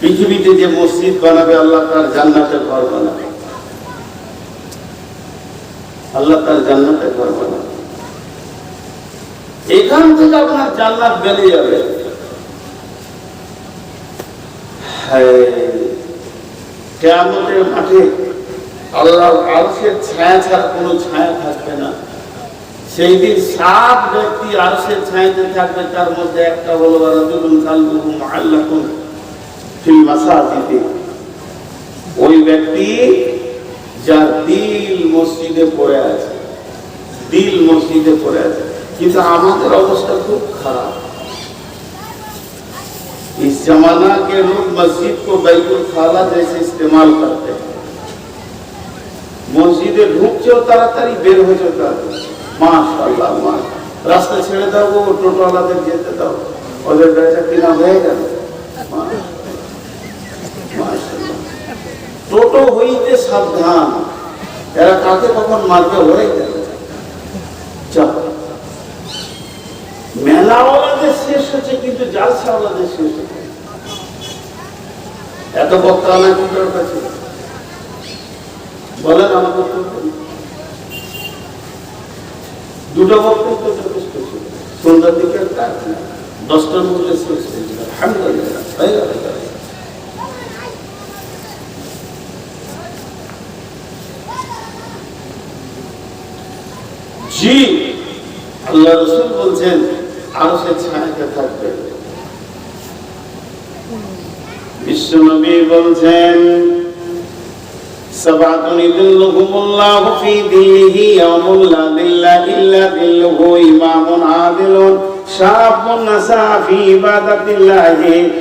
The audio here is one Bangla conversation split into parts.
পৃথিবীতে যে মসজিদ বানাবে, আল্লাহ তার জান্নাতের ঘর বানাবে। আল্লাহ তার জান্নাতের ঘর বানাবে। এখান থেকে আপনার জান্নাত বেড়ে যাবে। কেয়ামতের মাঠে আল্লাহ আরশের ছায়া ছাড়া কোনো ছায়া থাকবে না। সেই দিন সাত ব্যক্তি আরশের ছায়াতে থাকবে, তার মধ্যে একটা হলো, রাজুলুন কালবুহু মুআল্লাকুন ফিল মাসাজিদে ওই ব্যক্তি যার দিল মসজিদে পড়ে আছে দিল মসজিদে পড়ে আছে কিন্তু আমাদের অবস্থা খুব খারাপ इस जमाना के लोग मस्जिद को बैतुल खाला जैसे इस्तेमाल करते हैं মসজিদে ঢুকছেও তাড়াতাড়ি বের হয়ে যেতে হবে মাশাআল্লাহ মাশ রাস্তা ছেড়ে দাও গো টোটোওয়ালাদের যেতে দাও ওদের বেচা কিনা হয়ে গেল মাশ- মাশাআল্লাহ। টোটো হইতে সাবধান। এরা কাকে কখন মারবে ওরাই মেলাওয়ালাদের শেষ হচ্ছে কিন্তু জালসাওয়ালাদের শেষ হচ্ছে এত বক্তা না কি দরকার ছিল বলেন আমাকে দুটো বক্তব্য যথেষ্ট ছিল। সন্ধ্যার দিকে দশটার মধ্যে শেষ হয়েছিল আলহামদুলিল্লাহ হয়ে গেল, হয়ে গেল। জি। আল্লাহ রসুল বলছেন, আরও সে ছায়াতে থাকবে। বিশ্বনবী বলছেন, সাবাতুন ইদুল্লুহুমুল্লাহ ফি দিল্লিহি ইয়াউমুল লা দিল্লা ইল্লা দিল্লুহু ইমামুন আদিলুন শাবুন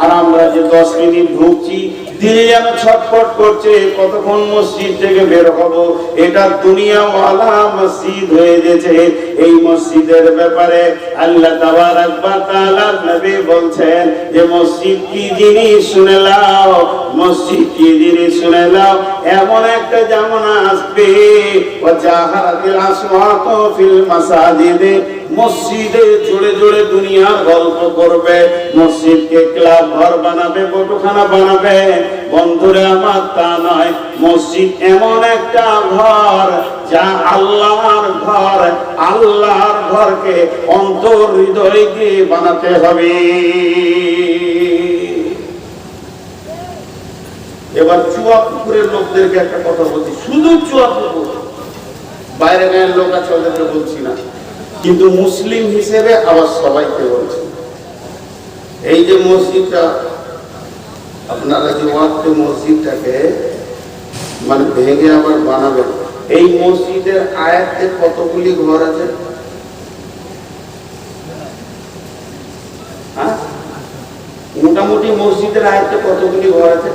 আর আমরা যে দশ মিনিট ঢুকছি দিলে যেন ছটফট করছে, কতক্ষণ মসজিদ থেকে বের হব? এটা দুনিয়াওয়ালা মসজিদ হয়ে গেছে। এই মসজিদের ব্যাপারে আল্লাহ বলছেন যে, মসজিদ কি জিনিস শুনে নাও? মসজিদ কি জিনিস শুনে নাও? এমন একটা জামানা আসবে। ও জাহারাতিল আসওয়াত ফিল মাসাজিদে। মসজিদে জুড়ে জুড়ে দুনিয়ার গল্প করবে, মসজিদকে ক্লাব ঘর বানাবে, বটুখানা বানাবে। বন্ধুরে, আমার তা নয়। মসজিদ এমন একটা ঘর, যা আল্লাহর ঘর। আল্লাহর ঘরকে অন্তর হৃদয় দিয়ে বানাতে হবে। এবার চুয়া পুকুরের লোকদেরকে একটা কথা বলছি। শুধু চুয়া পুকুর বাইরে গায়ের লোক আছে, ওদেরকে বলছি না। কিন্তু মুসলিম হিসেবে আবার সবাইকে বলছি। এই যে মসজিদটা আপনারা যে ওয়াক্ত মসজিদটাকে মানে ভেঙে আবার বানাবেন, এই মসজিদের আয়াতে কতগুলি ঘর আছে? হ্যাঁ? মোটামুটি মসজিদের আয়াতে কতগুলি ঘর আছে?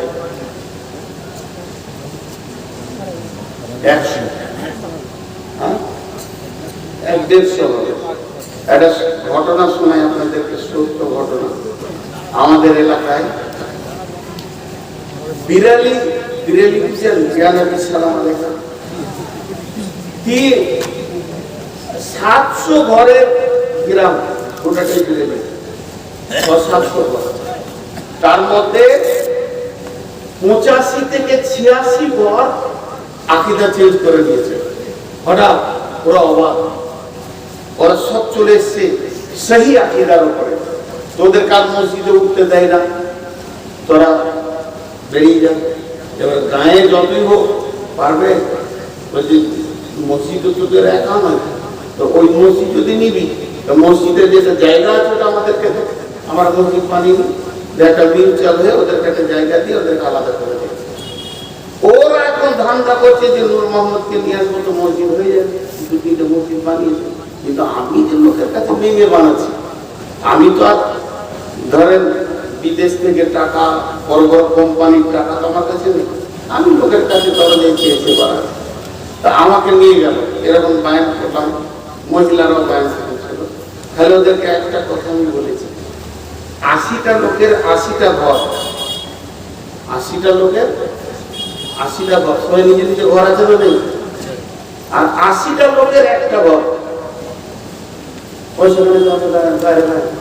একশো। হ্যাঁ? এক একটা ঘটনা শোনায় আপনাদেরকে সত্য ঘটনা। আমাদের এলাকায় বিড়ালি বিড়ালি বুঝছেন জিয়ানবী সালাম আলাইকুম কি? সাতশো ঘরের গ্রাম, গোটাটাই বিড়ালি। সাতশো ঘর। তার মধ্যে পঁচাশি থেকে ছিয়াশি ঘর আকিদা চেঞ্জ করে দিয়েছে। হঠাৎ ওরা অবাক। ওরা সব চলে এসছে সেই আকিদার উপরে। তোদের কাজ মসজিদে উঠতে দেয় না? তোরা বেরিয়ে যা এবার গায়ে যতই হোক পারবে বলছি মসজিদ তো তোদের একা নয়। তো ওই মসজিদ যদি নিবি, তো মসজিদের যেটা জায়গা আছে ওটা আমাদেরকে। আমরা মসজিদ যে একটা মিল চাল হয়ে ওদেরকে একটা জায়গা দিয়ে ওদেরকে আলাদা করে দেয় ওরা এখন ধান্দা করছে যে নূর মোহাম্মদকে নিয়ে আসব তো মসজিদ হয়ে যাবে। দু তিনটে মসজিদ বানিয়েছে কিন্তু আমি যে লোকের কাছে মেমে বানাচ্ছি, আমি তো আর ধরেন বিদেশ থেকে টাকা বড় বড় কোম্পানির টাকা তো আমার কাছে নেই। আমি লোকের কাছে দরজে চেয়েছে তা আমাকে নিয়ে গেল। এরকম বায়ান করলাম মহিলারাও বায়ান ওদেরকে একটা কথা আমি বলেছি। আশিটা লোকের আশিটা ঘর। আশিটা লোকের আশিটা ঘর। সবাই নিজে নিজে ঘর আছে না নেই আর আশিটা লোকের একটা ঘর। বাইরে বাইরে।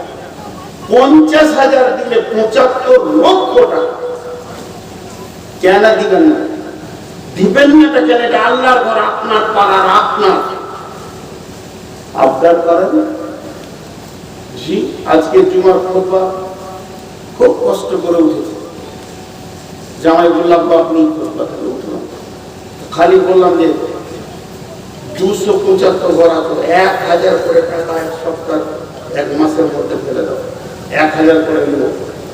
পঞ্চাশ হাজার দিলে পঁচাত্তর লক্ষ টাকা। কেন দিবেন না? দিবেন না এটা কেন? এটা আল্লাহর ঘর, আপনার পাড়ার আপনার। আবদার করেন জি, আজকে জুমার খোদবা খুব কষ্ট করে উঠেছে। জামাই বললাম বা আপনি খোদবা থেকে উঠলাম খালি বললাম যে, দুশো পঁচাত্তর ঘর এক হাজার করে টাকা এক সপ্তাহ, এক মাসের মধ্যে ফেলে এক হাজার করে নেব।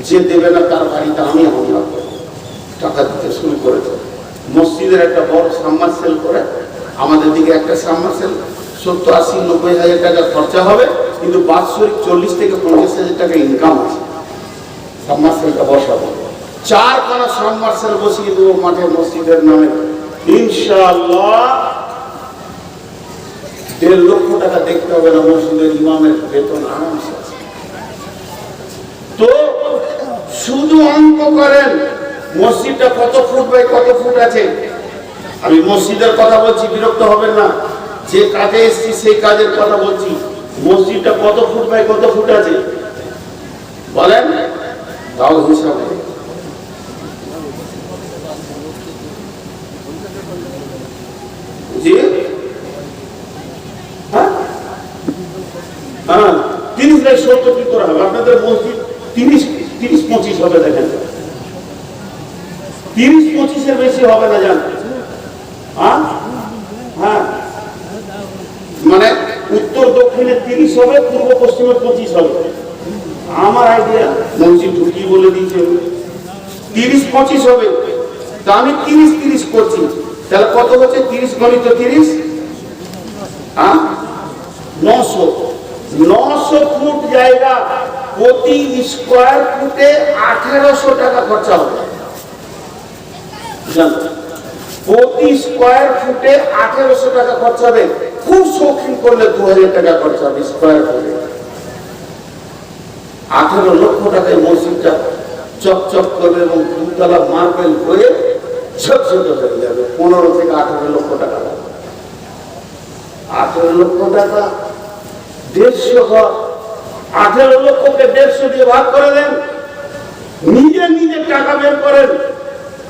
যে দেবে না তার বাড়িতে আমি হামলা করব। টাকা দিতে শুরু করেছে। মসজিদের একটা বড় সাবমার্সেল করে, আমাদের দিকে একটা সাবমার্সেল সত্তর আশি, নব্বই হাজার টাকা খরচা হবে, কিন্তু বাৎসরিক চল্লিশ থেকে পঞ্চাশ হাজার টাকা ইনকাম আছে। সাবমার্সেলটা বসাবো। চারখানা সাবমার্সেল বসিয়ে দেবো মাঠে মসজিদের নামে। ইনশাআল্লাহ দেড় লক্ষ টাকা দেখতে হবে না মসজিদের ইমামের বেতন আরামসে। তো শুধু অঙ্ক করেন, মসজিদটা কত ফুট বাই কত ফুট আছে? আমি মসজিদের কথা বলছি, বিরক্ত হবেন না। যে কাজে এসেছি, সেই কাজের কথা বলছি। মসজিদটা কত ফুট বাই কত ফুট আছে? বলেন? তাও হিসাব হ্যাঁ? হ্যাঁ তিরিশ বাই সত্তর কি করা হবে? আপনাদের মসজিদ তিরিশ পঁচিশ হবে দেখেন। তিরিশ পঁচিশের বেশি হবে না জান হ্যাঁ? হ্যাঁ। মানে উত্তর দক্ষিণে তিরিশ হবে, পূর্ব পশ্চিমে পঁচিশ হবে। আমার আইডিয়া মসজিদ ঢুকি বলে দিয়েছে। তিরিশ পঁচিশ হবে। তা আমি তিরিশ তিরিশ করছি। তাহলে কত হচ্ছে? তিরিশ গণিত তিরিশ? হ্যাঁ? নশো। নশো ফুট জায়গা। প্রতি স্কোয়ার ফুটে আঠারোশো টাকা খরচা হবে। প্রতি স্কোয়ার ফুটে আঠেরোশো টাকা খরচা হবে। খুব শৌখিন করলে দু হাজার টাকা খরচা হবে স্কোয়ার ফুটে আঠেরো লক্ষ টাকায় মসজিদটা চকচক করবে এবং দুতলা মার্বেল হয়ে ছোট ছোট হয়ে যাবে। পনেরো থেকে আঠেরো লক্ষ টাকা। আঠেরো লক্ষ টাকা দেড়শো ঘর আঠেরো লক্ষকে দেড়শো দিয়ে ভাগ করে দেন। নিজে নিজে টাকা বের করেন।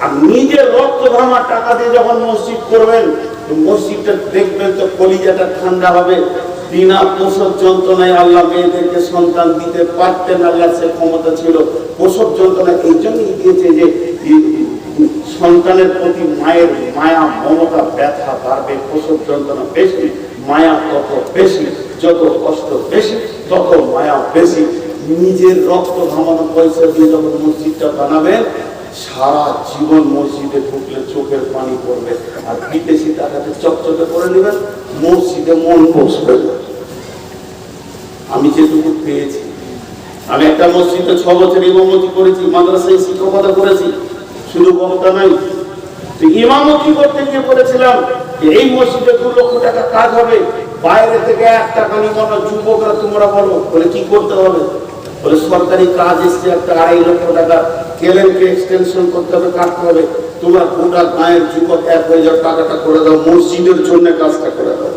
আর নিজে রক্ত ঘামার টাকা দিয়ে যখন মসজিদ করবেন মসজিদটা দেখবেন তো কলিজাটা ঠান্ডা হবে। বিনা প্রসব যন্ত্রণায় আল্লাহ মেয়েদেরকে সন্তান দিতে পারতেন আল্লাহ সে ক্ষমতা ছিল। প্রসব যন্ত্রণা এই জন্যই দিয়েছে যে সন্তানের প্রতি মায়ের মায়া, মমতা, ব্যথা বাড়বে, প্রসব যন্ত্রণা বেশি, মায়া তত বেশি। যত কষ্ট বেশি, তত মায়া বেশি। নিজের রক্ত ঘামানো পয়সা দিয়ে যখন মসজিদটা বানাবেন, সারা জীবন মসজিদে ঢুকলে চোখের পানি পড়বে। আর বিদেশি টাকাতে চকচকে করে নেবেন, মসজিদে মন বসবে। আমি যেটুকু পেয়েছি। আমি একটা মসজিদে ছ বছর ইমামতি করেছি, মাদ্রাসায় শিক্ষকতা করেছি। শুধু বক্তা নাই। ইমামতি করতে গিয়ে বলেছিলাম এই মসজিদে দু লক্ষ টাকা কাজ হবে। বাইরে থেকে এক টাকা নিব না যুবকরা তোমরা বলো, বলে কি করতে হবে? বলে সরকারি কাজ এসছে একটা আড়াই লক্ষ টাকা কেলেনকে এক্সটেনশন করতে হবে, কাটতে হবে। গোটা গায়ের যুবক এক টাকাটা করে দাও, মসজিদের জন্য কাজটা করে দাও।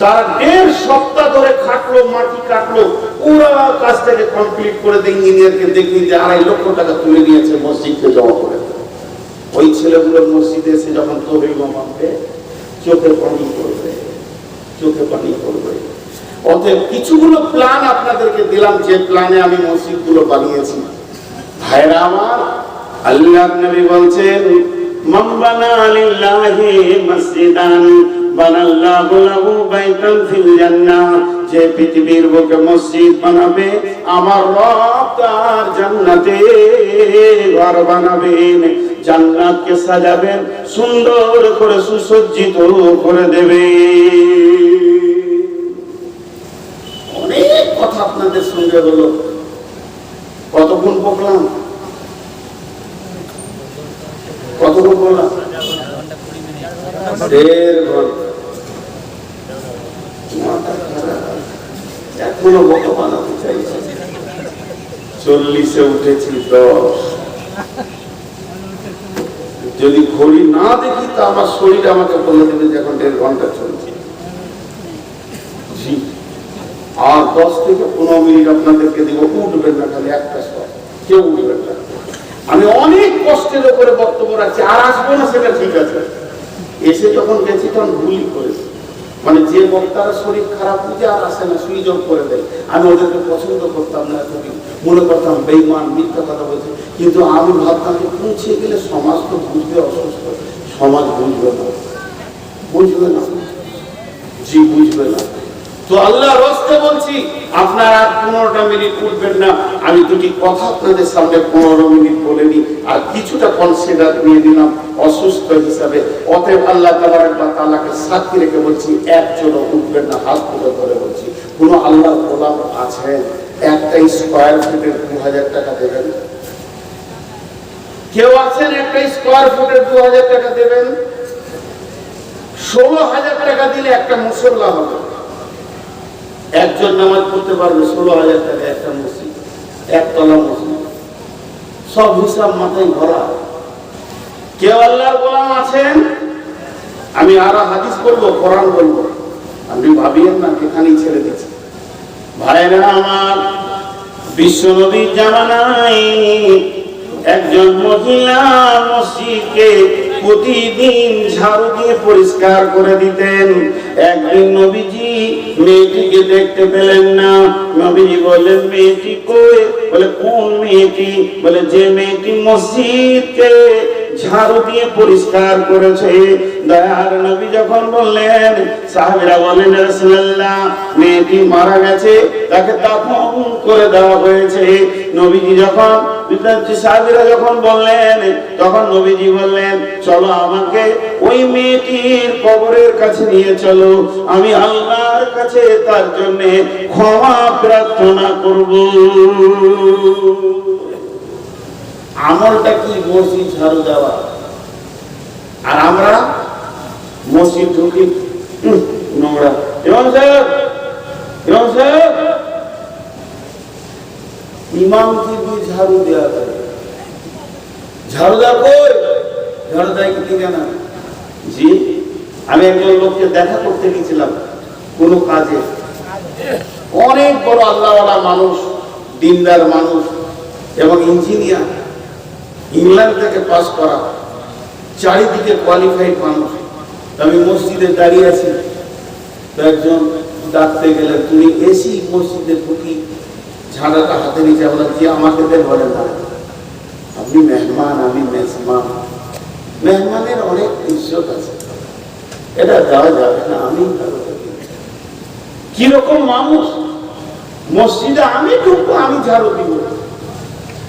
তারা দেড় সপ্তাহ ধরে খাটলো, মাটি কাটলো কাজটাকে কমপ্লিট করে দিয়ে ইঞ্জিনিয়ারকে দেখিয়ে দিয়ে আড়াই লক্ষ টাকা তুলে নিয়েছে মসজিদকে জমা করে। ওই ছেলেগুলো মসজিদে এসে যখন তহিল মানবে চোখে পানি করবে চোখে পানি করবে অতএব কিছুগুলো প্ল্যান আপনাদেরকে দিলাম, যে প্ল্যানে আমি মসজিদগুলো বানিয়েছি। ভাইরা আমার আল্লাহ নবী বলছেন, মান বানা লিল্লাহি মসজিদান যে পৃথিবীর বুকে মসজিদ বানাবে, আমার রব তার জান্নাতে ঘর বানাবেন। জান্নাতকে সাজাবেন, সুন্দর করে সুসজ্জিত করে দেবে অনেক কথা আপনাদের সঙ্গে হলো। কতক্ষণ বকলাম কতক্ষণ বললাম চল্লিশে উঠেছি দশ। যদি ঘড়ি না দেখি, তা আমার শরীর আমাকে বলে দেবে যে এখন দেড় ঘণ্টা চলছে। আর দশ থেকে পনেরো মিনিট আপনাদেরকে দিব, উঠবেন না খালি একটা সব কেউ উঠবেন না। আমি অনেক কষ্টের উপরে বক্তব্য রাখছি, আর আসব না, সেটা ঠিক আছে। এসে যখন গেছি, তখন ভুলই করেছি। মানে যে বক্তারা শরীর খারাপ বুঝে আর আসে না অফ করে দেয়। আমি ওদেরকে পছন্দ করতাম না, এতদিন। মনে করতাম বেইমান মিথ্যা কথা বলছে। কিন্তু আমি ভাবতাম যে পৌঁছে গেলে সমাজ তো বুঝবে অসুস্থ। সমাজ বুঝবে না। বুঝবে না। জি, বুঝবে না। তো আল্লাহ রস্তে বলছি, আপনারা আর পনেরোটা মিনিট উঠবেন না। আমি দুটি কথা আপনাদের সামনে পনেরো মিনিট বলে নিই। আর কিছুটা কনসিডার নিয়ে দিলাম অসুস্থ হিসাবে। অতএব আল্লাহ তালাকে সাক্ষী রেখে বলছি, একজনও উঠবেন না, হাত তুলে ধরে বলছি। কোনো আল্লাহ গোলাম আছেন একটা স্কোয়ার ফুটের দু হাজার টাকা দেবেন। কেউ আছেন? একটা স্কোয়ার ফুটের দু হাজার টাকা দেবেন। ষোলো হাজার টাকা দিলে একটা মুসল্লা হবে। একজন নামাজ পড়তে পারবে ষোলো হাজার টাকা একটা মসজিদ, একতলা মসজিদ। সব হিসাব মাথায় ভরা। কেউ আল্লাহর গোলাম আছেন? আমি আরও হাদিস বলব কোরআন বলব আপনি ভাবিয়েন না এখানেই ছেড়ে দিচ্ছি। ভাইরা আমার, বিশ্ব নবীর জামানায় একজন মহিলা মসজিদকে প্রতিদিন ঝাড়ু দিয়ে পরিষ্কার করে দিতেন। একদিন নবীজি মেয়েটিকে দেখতে পেলেন না। নবীজি বললেন, মেয়েটি কই? বলে, কোন মেয়েটি? বলে, যে মেয়েটি মসজিদকে ঝাড়ু দিয়ে পরিষ্কার করেছে। দয়ার নবী যখন বললেন, সাহাবীরা বলেন রাসূলুল্লাহ, মেয়েটি মারা গেছে, তাকে দাফন করে দেওয়া হয়েছে। নবীজি যখন সাহাবীরা যখন বললেন, তখন নবীজি বললেন, চলো আমাকে ওই মেয়েটির কবরের কাছে নিয়ে চলো। আমি আল্লাহর কাছে তার জন্য ক্ষমা প্রার্থনা করব। আমলটা কি মসজিদ ঝাড়ু দেওয়া? আর আমরা মসজিদ ঢুকি নোংরা। সাহেব, ইমাম ঝাড়ু দেওয়া ঝাড়ু দেওয়া কই? ঝাড়ু দেয় কি জি, আমি একজন লোককে দেখা করতে গেছিলাম কোনো কাজে। অনেক বড় আল্লাহওয়ালা মানুষ, দিনদার মানুষ এবং ইঞ্জিনিয়ার। ইংল্যান্ড থেকে পাস করা, চারিদিকে কোয়ালিফাইড মানুষ। আমি মসজিদে দাঁড়িয়ে আছি। তো একজন ডাকতে গেলে, তুমি এসি মসজিদে ঢুকি ঝাঁড়াটা হাতে নিচে আমরা কি আমাকে দেন বলেন না আপনি মেহমান, আমি মেহমান মেহমানের অনেক ইজ্জত আছে। এটা দেওয়া যাবে না, আমি কীরকম মানুষ? মসজিদে আমি ঢুকবো, আমি ঝাড়ু দিব।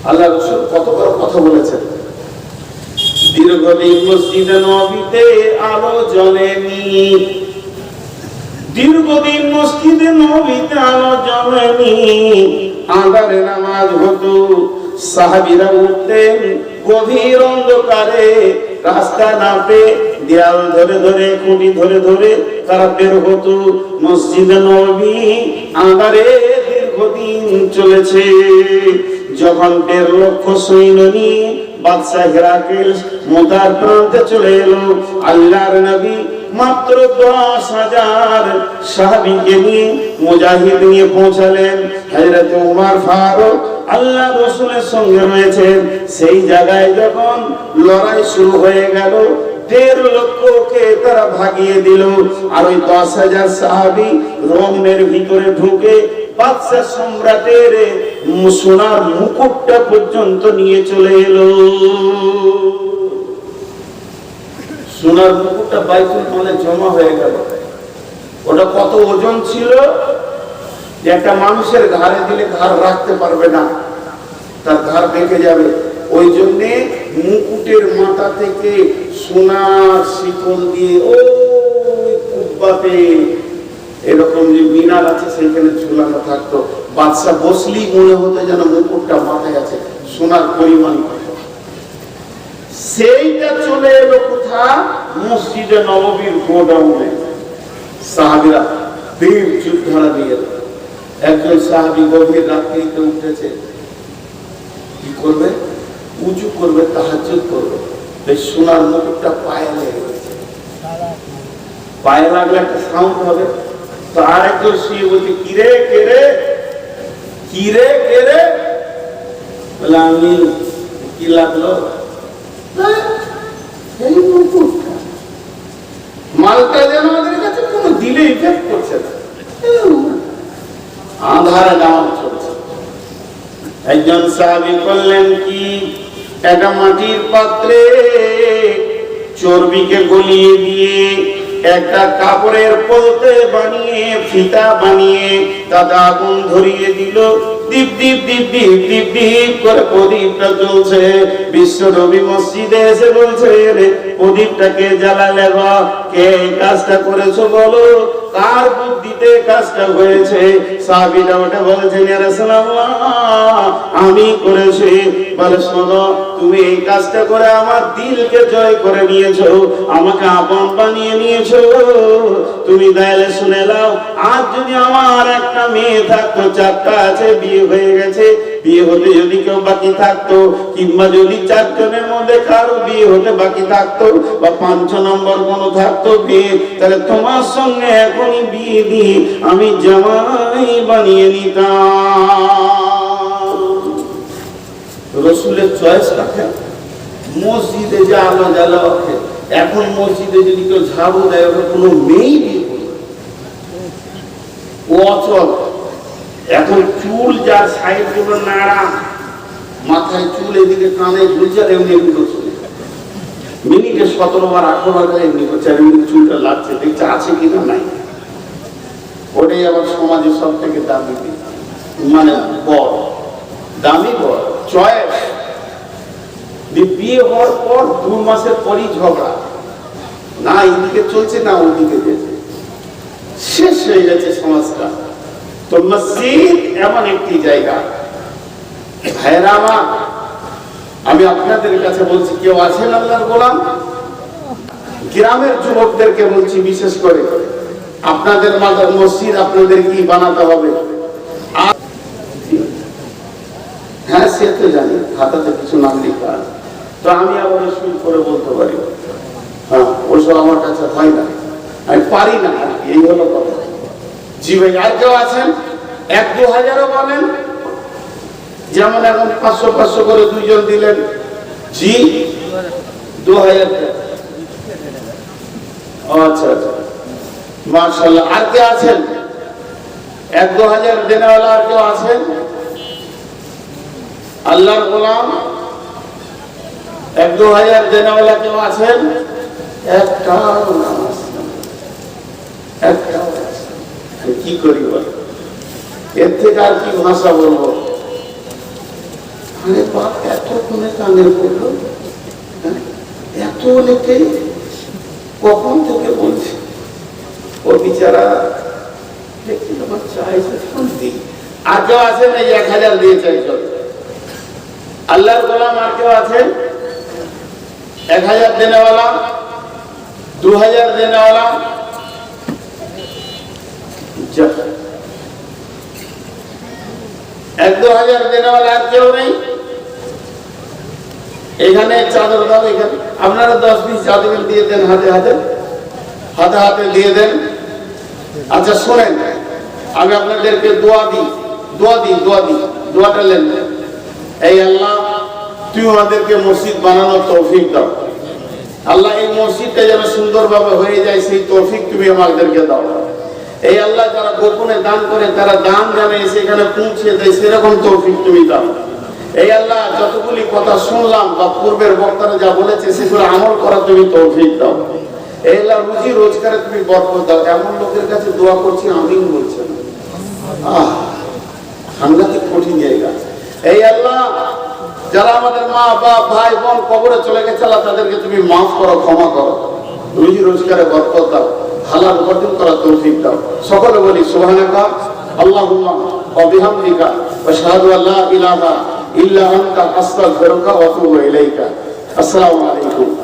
আল্লাহ রসুল কত বড় কথা বলেছেন? দীর্ঘদিন মসজিদে নবীতে আলো দীর্ঘদিন মসজিদে নবীতে আলো গভীর অন্ধকারে, রাস্তা নাপে, দেয়াল ধরে ধরে, খুঁটি ধরে ধরে তারা বের হতো। মসজিদে নবী আঁধারে দীর্ঘদিন চলেছে। যখন দেড় লক্ষ সৈন্য নিয়ে বাদশাহ হেরাকেল মোতার প্রান্তে চলে এলো, আল্লাহর নবী মাত্র দশ হাজার সাহাবিকে নিয়ে মুজাহিদ নিয়ে পৌঁছালেন। হযরত উমর ফারুক আল্লাহ রসুলের সঙ্গে রয়েছেন সেই জায়গায় যখন লড়াই শুরু হয়ে গেল, দেড় লক্ষকে তারা ভাগিয়ে দিল। আর ওই দশ হাজার সাহাবি রোমের ভিতরে ঢুকে বাদশাহ সম্রাটের সোনার মুকুটটা পর্যন্ত নিয়ে চলে এলো। সোনার মুকুটটা জমা হয়ে গেল। ওটা কত ওজন ছিল? একটা মানুষের ঘাড়ে দিলে ঘাড় রাখতে পারবে না। তার ঘাড় বেঁকে যাবে। ওই জন্যে মুকুটের মাথা থেকে সোনার শিকল দিয়ে ওই কুব্বাতে এরকম যে মিনার আছে, সেইখানে ঝুলানো থাকতো। বাদশা বসলেই মনে হতো যেন মুকুটটা মাথায় আছে সোনার পরিমাণ। সেইটা চলে এলো কোথা মসজিদে নববীর গোডাউনে। সাহাবিরা বীর যুদ্ধরা নিয়ে। একজন সাহাবি গভীর রাত্রিতে উঠেছে। কি করবে? উঁচু করবে, তাহাজ্জুদ করবে। এই সোনার মুকুটটা পায়ে লেগে গেছে। পায়ে লাগলে একটা সাউন্ড হবে। তো আর একজন শুয়ে বলছে কিরে কেরে কি লাগল? "হ্যাঁ, এই মুকুটটা মালটা যেন আমাদের কাছে কোনো দিলে ইফেক্ট করছে না। আধারে নামাজ চলছে। একজন সাহাবি করলেন কি? একটা মাটির পাত্রে চর্বিকে গলিয়ে দিয়ে একটা কাপড়ের পলতে বানিয়ে, ফিতা বানিয়ে তাতে আগুন ধরিয়ে দিল। দীপ দীপ দীপ দীপ দীপ দীপ করে প্রদীপটা জ্বলছে। বিশ্ব নবী মসজিদে এসে বলছে রে প্রদীপটাকে জ্বালালে গো কে কাজটা করেছ বলো? কার বুদ্ধিতে কাজটা হয়েছে? সাহাবীরা ওটা বলছেন আমি করেছি। বলে, শোনো, তুমি এই কাজটা করে আমার দিলকে জয় করে নিয়েছো, আমাকে আপন বানিয়ে নিয়েছো। তুমি দায়ালে শুনে নাও, আজ যদি আমার একটা মেয়ে থাকতো, চারটা আছে, বিয়ে হয়ে গেছে, বিয়ে হতে যদি কেউ বাকি থাকতো, কিংবা যদি চারজনের মধ্যে কারও বিয়ে হতে বাকি থাকতো, বা পাঁচ নম্বর কোনো থাকতো বিয়ে, তাহলে তোমার সঙ্গে এখনই বিয়ে দিয়ে আমি জামাই বানিয়ে নিতাম। রসুলের চয়েস রাখেন মসজিদে যে আলো এখন মসজিদে যদি কেউ ঝাড়ু দেয় কোনো মেয়েই ও অচল। এখন চুল যার সাইডগুলো নাড়া মাথায় চুল এদিকে কানে ঝুলছে এমনি এমনি করছে। মিনিটে সতেরো বার, আঠারো বার এমনি করছে আর এমনি চুলটা লাগছে। দেখছে আছে কিনা? নাই। ওটাই আবার সমাজে সব থেকে দামি মানে বড়। দামি বড়। চয়েস বিয়ে হওয়ার পর দু মাসের পরই ঝগড়া। না এদিকে চলছে, না ওদিকে যেতে শেষ হয়ে গেছে সমাজটা। তো মসজিদ এমন একটি জায়গা। ভাইরা আমি আপনাদের কাছে বলছি, কেউ আছেন আল্লাহর গোলাম? গ্রামের যুবকদেরকে বলছি, বিশেষ করে। আপনাদের মাথার মসজিদ আপনাদের কি বানাতে হবে আর হ্যাঁ জানি খাতাতে কিছু নাম লেখা তো আমি আবার শুরু করে বলতে পারি। হ্যাঁ ওসব আমার কাছে হয় না। আমি পারি না এই হলো কথা। জি ভাই, আর কেউ আছেন? এক দু হাজারও বলেন। যেমন এখন পাঁচশো পাঁচশো করে দুইজন দিলেন। জি? দু হাজার আচ্ছা আচ্ছা। মার্শাল্লাহ আর কে আছেন? এক দু হাজার দেনেওয়ালা আর কেউ আছেন? আল্লাহর গোলাম, এক দু হাজার দেনেওয়ালা কেউ আছেন? কি করি এর থেকে আর কি ভাষা বলব? এত কোনে হ্যাঁ? এত কখন তোকে বলছি? ও বিচারা দেখছি তোমার চাইছে শুনতি। আর কেউ আছেন এই এক হাজার দিয়েছে একজন আল্লাহর গোলাম আর কেউ আছেন? এক হাজার দেনেওয়ালা, দু হাজার দেনেওয়ালা। এক দু হাজার দেনেওয়ালা আর কেউ নেই। এখানে চাদর দাও, এখানে। আপনারা দশ পিস চাদর দিয়ে দেন, হাতে হাতে। হাতে হাতে দিয়ে দেন। আচ্ছা শোনেন, আমি আপনাদেরকে দোয়া দিই। দোয়া দিই দোয়া দিই। দোয়াটা লেন এই আল্লাহ, তুই আমাদেরকে মসজিদ বানানোর তৌফিক দাও। আল্লাহ, এই মসজিদটা যেন সুন্দরভাবে হয়ে যায়, সেই তৌফিক তুমি আমাদেরকে দাও। এই আল্লাহ, যারা গোপনে দান করে, তারা দান জানে, সেখানে পৌঁছে দেয়, সেরকম তৌফিক তুমি দাও। এই আল্লাহ, যতগুলি কথা শুনলাম বা পূর্বের বক্তারা যা বলেছে, সেগুলো আমল করা তুমি তৌফিক দাও। এই আল্লাহ, রুজি রোজগারে তুমি বরকত দাও। এমন লোকের কাছে দোয়া করছি আমিন বলছেন আহ সাংঘাতিক কঠিন জায়গা এই আল্লাহ, যারা আমাদের মা, বাপ, ভাই, বোন কবরে চলে গেছে, আল্লাহ তাদেরকে তুমি মাফ করো, ক্ষমা করো। রুজি রোজগারে বরকত দাও, হালাল উপার্জন করার তৌফিক দাও। সকলে বলি সুবহানাকা আল্লাহুম্মা ওয়া বিহামদিকা ওয়া আশহাদু আল্লা ইলাহা ইল্লা আনতা, আস্তাগফিরুকা ওয়া ইলাইকা। আসসালামু আলাইকুম।